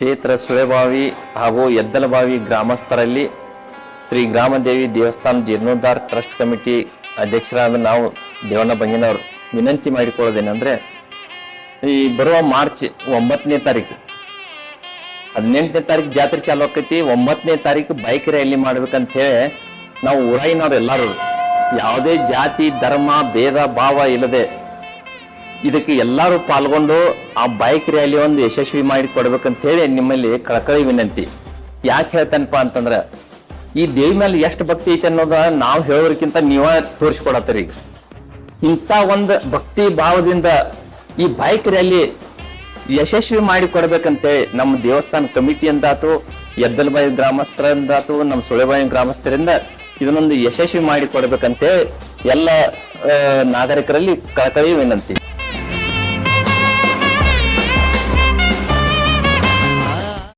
ಕ್ಷೇತ್ರ ಸುಳೆಬಾವಿ ಹಾಗೂ ಎದ್ದಲಬಾವಿ ಗ್ರಾಮಸ್ಥರಲ್ಲಿ ಶ್ರೀ ಗ್ರಾಮದೇವಿ ದೇವಸ್ಥಾನ ಜೀರ್ಣೋದ್ಧಾರ ಟ್ರಸ್ಟ್ ಕಮಿಟಿ ಅಧ್ಯಕ್ಷರಾದ ನಾವು ದೇವಣ್ಣ ಬಂಗಿನವರು ವಿನಂತಿ ಮಾಡಿಕೊಳ್ಳೋದೇನೆಂದರೆ, ಈ ಬರುವ ಮಾರ್ಚ್ ಒಂಬತ್ತನೇ ತಾರೀಕು, ಹದಿನೆಂಟನೇ ತಾರೀಕು ಜಾತ್ರೆ ಚಾಲು ಆಕೈತಿ. ಒಂಬತ್ತನೇ ತಾರೀಕು ಬೈಕ್ ರ್ಯಾಲಿ ಮಾಡ್ಬೇಕಂತೇಳಿ ನಾವು ಊರಾಯಿನವ್ರು ಎಲ್ಲರೂ ಯಾವುದೇ ಜಾತಿ, ಧರ್ಮ, ಭೇದ, ಭಾವ ಇಲ್ಲದೆ ಇದಕ್ಕೆ ಎಲ್ಲರೂ ಪಾಲ್ಗೊಂಡು ಆ ಬೈಕ್ ರ್ಯಾಲಿ ಒಂದು ಯಶಸ್ವಿ ಮಾಡಿ ಕೊಡ್ಬೇಕಂತೇಳಿ ನಿಮ್ಮಲ್ಲಿ ಕಳಕಳಿ ವಿನಂತಿ. ಯಾಕೆ ಹೇಳ್ತೇನಪ್ಪ ಅಂತಂದ್ರೆ, ಈ ದೇವಿ ಮೇಲೆ ಎಷ್ಟು ಭಕ್ತಿ ಐತೆ ಅನ್ನೋದ ನಾವು ಹೇಳೋದಕ್ಕಿಂತ ನೀವೇ ತೋರಿಸ್ಕೊಡತ್ತೀರಿ ಇಂಥ ಒಂದು ಭಕ್ತಿ ಭಾವದಿಂದ ಈ ಬೈಕ್ ರ್ಯಾಲಿ ಯಶಸ್ವಿ ಮಾಡಿ ಕೊಡ್ಬೇಕಂತೇಳಿ ನಮ್ಮ ದೇವಸ್ಥಾನ ಕಮಿಟಿಯಿಂದಾತು ಎದ್ದಲ್ಬಾಯಿ ಗ್ರಾಮಸ್ಥರಿಂದಾತು, ನಮ್ಮ ಸುಳೆಬಾಯಿ ಗ್ರಾಮಸ್ಥರಿಂದ ಇದನ್ನೊಂದು ಯಶಸ್ವಿ ಮಾಡಿ ಕೊಡ್ಬೇಕಂತೇಳಿ ಎಲ್ಲ ನಾಗರಿಕರಲ್ಲಿ ಕಳಕಳಿ ವಿನಂತಿ.